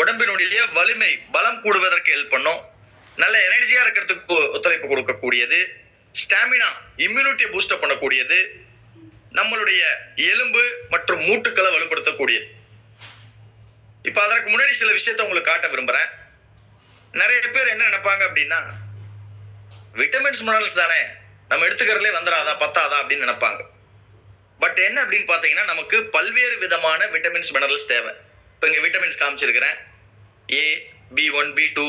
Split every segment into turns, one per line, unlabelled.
உடம்பினுடைய வலிமை பலம் கூடுவதற்கு ஹெல்ப் பண்ணும். நல்ல எனர்ஜியா இருக்கிறதுக்கு ஒத்துழைப்பு கொடுக்கக்கூடியது. ஸ்டாமினா இம்யூனிட்டியை பூஸ்டப் பண்ணக்கூடியது. நம்மளுடைய எலும்பு மற்றும் மூட்டுக்களை வலுப்படுத்தக்கூடியது. இப்ப அதற்கு முன்னாடி சில விஷயத்த உங்களுக்கு காட்ட விரும்புறேன். நிறைய பேர் என்ன நினைப்பாங்க அப்படின்னா விட்டமின்ஸ் மினரல்ஸ் தானே நம்ம எடுத்துக்கிறதுலே வந்துடாதா பத்தாதா அப்படின்னு நினைப்பாங்க. பட் என்ன அப்படின்னு பார்த்தீங்கன்னா நமக்கு பல்வேறு விதமான விட்டமின்ஸ் மினரல்ஸ் தேவை. இப்போ இங்கே விட்டமின்ஸ் காமிச்சிருக்கிறேன். A B one B two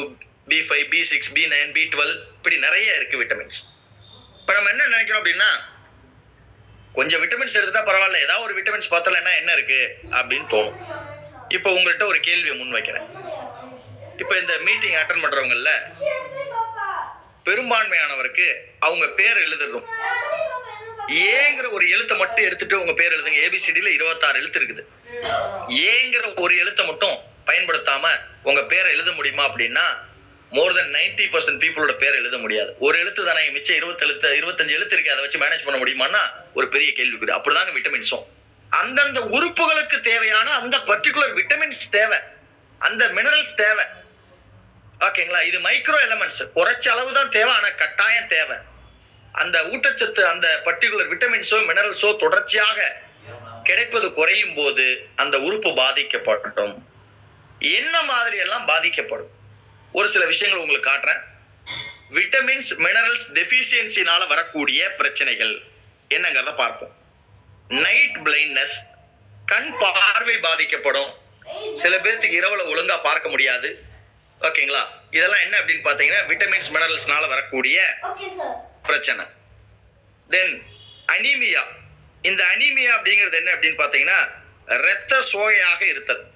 B five B six B nine B twelve இப்படி நிறைய இருக்கு விட்டமின்ஸ் இப்போ நம்ம என்ன நினைக்கிறோம் அப்படின்னா கொஞ்சம் விட்டமின்ஸ் எடுத்துட்டா பரவாயில்ல ஏதாவது ஒரு விட்டமின்ஸ் பார்த்தலன்னா என்ன இருக்கு அப்படின்னு தோணும். இப்போ உங்கள்கிட்ட ஒரு கேள்வியை முன் வைக்கிறேன். இப்போ இந்த மீட்டிங் அட்டன் பண்ணுறவங்கள பெரும்பான்மையானவருக்கு அவங்க பேர் எழுதுறதும் ஏங்கிற ஒரு எழுத்தை மட்டும் எடுத்துட்டு உங்க பேர் எழுதுங்க. ஏபிசிடில இருபத்தாறு எழுத்து இருக்குது. ஏங்கிற ஒரு எழுத்தை மட்டும் பயன்படுத்தாம உங்க பேரை எழுத முடியுமா அப்படின்னா மோர் தென் நைன்டி பர்சன்ட் பீப்புளோட பேர் எழுத முடியாது. ஒரு எழுத்து தானே மிச்சம் இருபத்தி எழுத்து இருபத்தஞ்சு எழுத்து இருக்கு அதை வச்சு மேனேஜ் பண்ண முடியுமான்னா ஒரு பெரிய கேள்விக்குது அப்படிதாங்க விட்டமின்ஸும் அந்தந்த உறுப்புகளுக்கு தேவையான அந்த பர்டிகுலர் விட்டமின்ஸ் தேவை. அந்த மினரல்ஸ் தேவை. ஓகேங்களா இது மைக்ரோ எலமெண்ட்ஸ் குறைச்ச அளவு தான் தேவை ஆனால் கட்டாயம் தேவை. அந்த ஊட்டச்சத்து அந்த பர்டிகுலர் விட்டமின்ஸோ மினரல்ஸோ தொடர்ச்சியாக கிடைப்பது குறையும் போது அந்த உறுப்பு பாதிக்கப்படட்டும் என்ன மாதிரி எல்லாம் பாதிக்கப்படும்? ஒரு சில விஷயங்கள் உங்களுக்கு காட்டுறேன். விட்டமின்ஸ் மினரல்ஸ் டெஃபிஷியன்சினால வரக்கூடிய பிரச்சனைகள். என்னங்கிறத பார்ப்போம். நைட் பிளைண்ட்னஸ் கண் பார்வை பாதிக்கப்படும். சில பேர்த்துக்கு இரவுல ஒழுங்கா பார்க்க முடியாது. ஓகேங்களா இதெல்லாம் என்ன அப்படின்னு பாத்தீங்கன்னா விட்டமின்ஸ் மினரல்ஸ்னால வரக்கூடிய பிரச்சனை. தென் அனீமியா இந்த அனீமியா அப்படிங்கிறது என்ன அப்படின்னு பாத்தீங்கன்னா இரத்த சோகையாக இருத்தல்.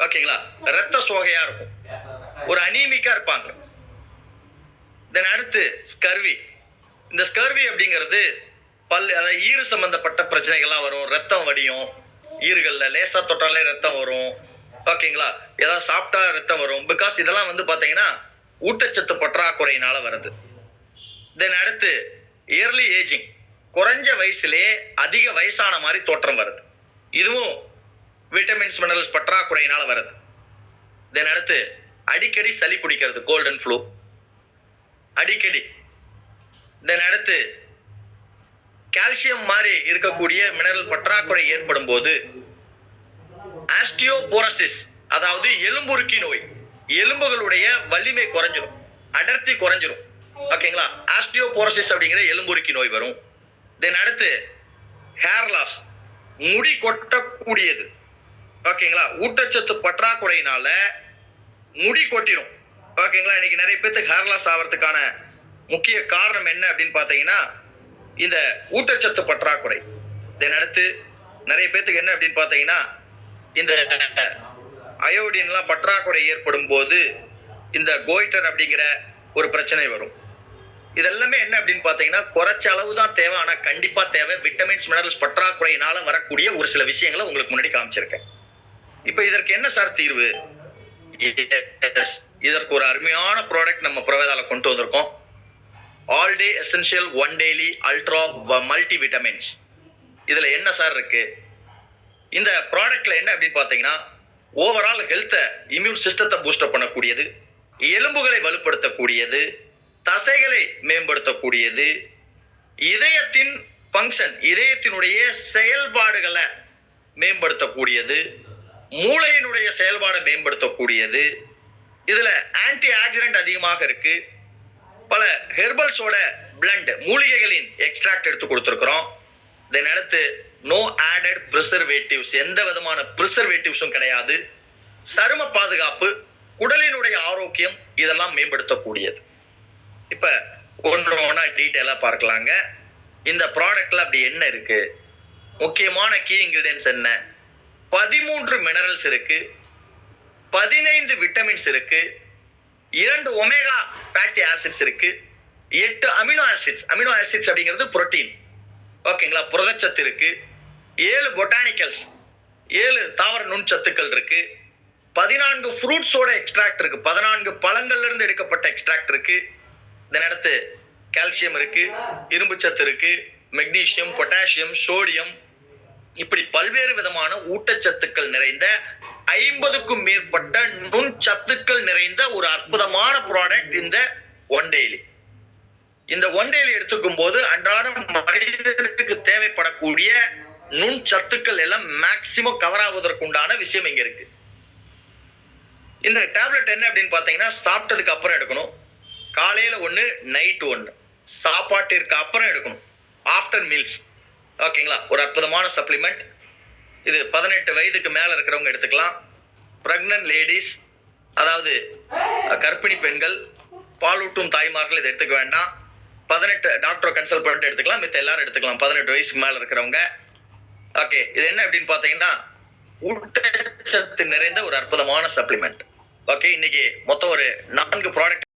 ஓகேங்களா? ரத்த சோகையா இருக்கும். ஒரு அனீமிக்கா இருப்பாங்க. தென் அடுத்து ஸ்கர்வி இந்த ஸ்கர்வி அப்படிங்கிறது பல் அதாவது ஈறு சம்பந்தப்பட்ட பிரச்சனைகள்லாம் வரும். ரத்தம் வடியும். ஈறுகள்ல லேசா தொட்டாலே ரத்தம் வரும். ஓகேங்களா? ஏதாவது சாப்பிட்டா ரத்தம் வரும். பிகாஸ் இதெல்லாம் வந்து பாத்தீங்கன்னா ஊட்டச்சத்து பற்றாக்குறையினால வருது. தென் அடுத்து இயர்லி ஏஜிங் குறைஞ்ச வயசுலேயே அதிக வயசான மாதிரி தோற்றம் வருது. இதுவும் விட்டமின்ஸ் மினரல்ஸ் பற்றாக்குறையினால வருது. தென் அடுத்து அடிக்கடி சளி பிடிக்கிறது கோல்டன் ஃப்ளூ அடிக்கடி. தென் அடுத்து கால்சியம் மாதிரி இருக்கக்கூடிய மினரல் பற்றாக்குறை ஏற்படும் போது ஆஸ்டியோபோரசிஸ் அதாவது எலும்புருக்கி நோய் எலும்புகளுடைய வலிமை குறைஞ்சிரும் அடர்த்தி குறைஞ்சிரும். ஓகேங்களா ஆஸ்டியோபோரசிஸ் அப்படிங்கிற எலும்புருக்கி நோய் வரும். தென் அடுத்து ஹேர் லாஸ் முடி கொட்டக்கூடியது. ஓகேங்களா? ஊட்டச்சத்து பற்றாக்குறையினால முடி கொட்டிடும் ஓகேங்களா? இன்னைக்கு நிறைய பேர்த்துக்கு ஹேர் லாஸ் ஆகிறதுக்கான முக்கிய காரணம் என்ன அப்படின்னு பார்த்தீங்கன்னா இந்த ஊட்டச்சத்து பற்றாக்குறை. தென் அடுத்து நிறைய பேர்த்துக்கு என்ன அப்படின்னு பார்த்தீங்கன்னா இந்த அயோடின்லாம் பற்றாக்குறை ஏற்படும் போது இந்த கோய்டர் அப்படிங்கிற ஒரு பிரச்சனை வரும். இதெல்லாமே என்ன அப்படின்னு பார்த்தீங்கன்னா குறைச்ச அளவு தான் தேவை. ஆனால் கண்டிப்பாக தேவை. விட்டமின்ஸ் மினரல்ஸ் பற்றாக்குறையினால வரக்கூடிய ஒரு சில விஷயங்களை உங்களுக்கு முன்னாடி காமிச்சிருக்கேன். இப்போ இதற்கு என்ன சார் தீர்வு? இதற்கு ஒரு அருமையான ப்ராடக்ட் நம்ம பிரவேதால கொண்டு வந்திருக்கோம். All day essential one daily ultra multi vitamins இதுல என்ன சார் இருக்கு? இந்த ப்ராடக்ட்ல என்ன அப்படின்னு பார்த்தீங்கன்னா ஓவரால் ஹெல்த்தை இம்யூன் சிஸ்டத்தை பூஸ்டப் பண்ணக்கூடியது எலும்புகளை வலுப்படுத்தக்கூடியது தசைகளை மேம்படுத்தக்கூடியது இதயத்தின் ஃபங்க்ஷன் இதயத்தினுடைய செயல்பாடுகளை மேம்படுத்தக்கூடியது மூளையினுடைய செயல்பாடை மேம்படுத்தக்கூடியது. இதுல ஆன்டி ஆக்சிடென்ட் அதிகமாக இருக்கு. பல ஹெர்பல்ஸோட பிளண்ட் மூலிகைகளின் எக்ஸ்ட்ராக்ட் எடுத்து கொடுத்துருக்குறோம். தென் அடுத்து நோ ஆடட் ப்ரிசர்வேட்டிவ்ஸ் எந்த விதமான ப்ரிசர்வேட்டிவ்ஸும் கிடையாது. சரும பாதுகாப்பு உடலினுடைய ஆரோக்கியம் இதெல்லாம் மேம்படுத்தக்கூடியது. இப்ப ஒன்று ஒன்றா டீட்டெயிலாக பார்க்கலாங்க. இந்த ப்ராடக்ட்ல அப்படி என்ன இருக்கு? முக்கியமான கீ இன்கிரீடியன்ஸ் என்ன? பதிமூன்று மினரல்ஸ் இருக்கு பதினைந்து விட்டமின்ஸ் இருக்கு இரண்டு ஒமேகா ஃபேட்டி ஆசிட்ஸ் இருக்கு எட்டு அமினோ ஆசிட்ஸ் அமினோ ஆசிட்ஸ் அப்படிங்கிறது புரோட்டீன் ஓகேங்களா புரதச்சத்து இருக்கு ஏழு பொட்டானிக்கல்ஸ் ஏழு தாவர நுண்சத்துக்கள் இருக்கு பதினான்கு ஃப்ரூட்ஸோட எக்ஸ்ட்ராக்ட் இருக்கு பதினான்கு பழங்கள்ல இருந்து எடுக்கப்பட்ட எக்ஸ்ட்ராக்ட் இருக்கு இந்த அடுத்து கால்சியம் இருக்கு இரும்பு சத்து இருக்கு மெக்னீசியம் பொட்டாசியம் சோடியம் இப்படி பல்வேறு விதமான ஊட்டச்சத்துக்கள் நிறைந்த ஐம்பதுக்கும் மேற்பட்ட நுண்சத்துக்கள் நிறைந்த ஒரு அற்புதமான ப்ராடக்ட் இந்த ஒன் டெய்லி இந்த ஒன் டெய்லி எடுத்துக்கும் போது அன்றாடம் மனிதனுக்கு தேவைப்படக்கூடிய நுண் சத்துக்கள் எல்லாம் மேக்சிமம் கவர் ஆவதற்குண்டான விஷயம் இங்க இருக்கு. இந்த டேப்லெட் என்ன அப்படின்னு பாத்தீங்கன்னா சாப்பிட்டதுக்கு அப்புறம் எடுக்கணும். காலையில ஒண்ணு நைட் ஒண்ணு. சாப்பாட்டிற்கு அப்புறம் எடுக்கணும். ஆஃப்டர் மீல்ஸ் ஓகேங்களா? ஒரு அற்புதமான சப்ளிமெண்ட் இது பதினெட்டு வயதுக்கு மேல இருக்கிறவங்க எடுத்துக்கலாம். பிரெக்னன்ட் லேடிஸ் அதாவது கர்ப்பிணி பெண்கள் பாலூட்டும் தாய்மார்கள் இதை எடுத்துக்க வேண்டாம். பதினெட்டு டாக்டரை கன்சல்ட் பண்ணிட்டு எடுத்துக்கலாம். மித்த எல்லாரும் எடுத்துக்கலாம். பதினெட்டு வயசுக்கு மேல இருக்கிறவங்க. ஓகே இது என்ன அப்படின்னு பாத்தீங்கன்னா ஊட்டச்சத்து நிறைந்த ஒரு அற்புதமான சப்ளிமெண்ட் ஓகே இன்னைக்கு மொத்தம் ஒரு நான்கு ப்ராடக்ட்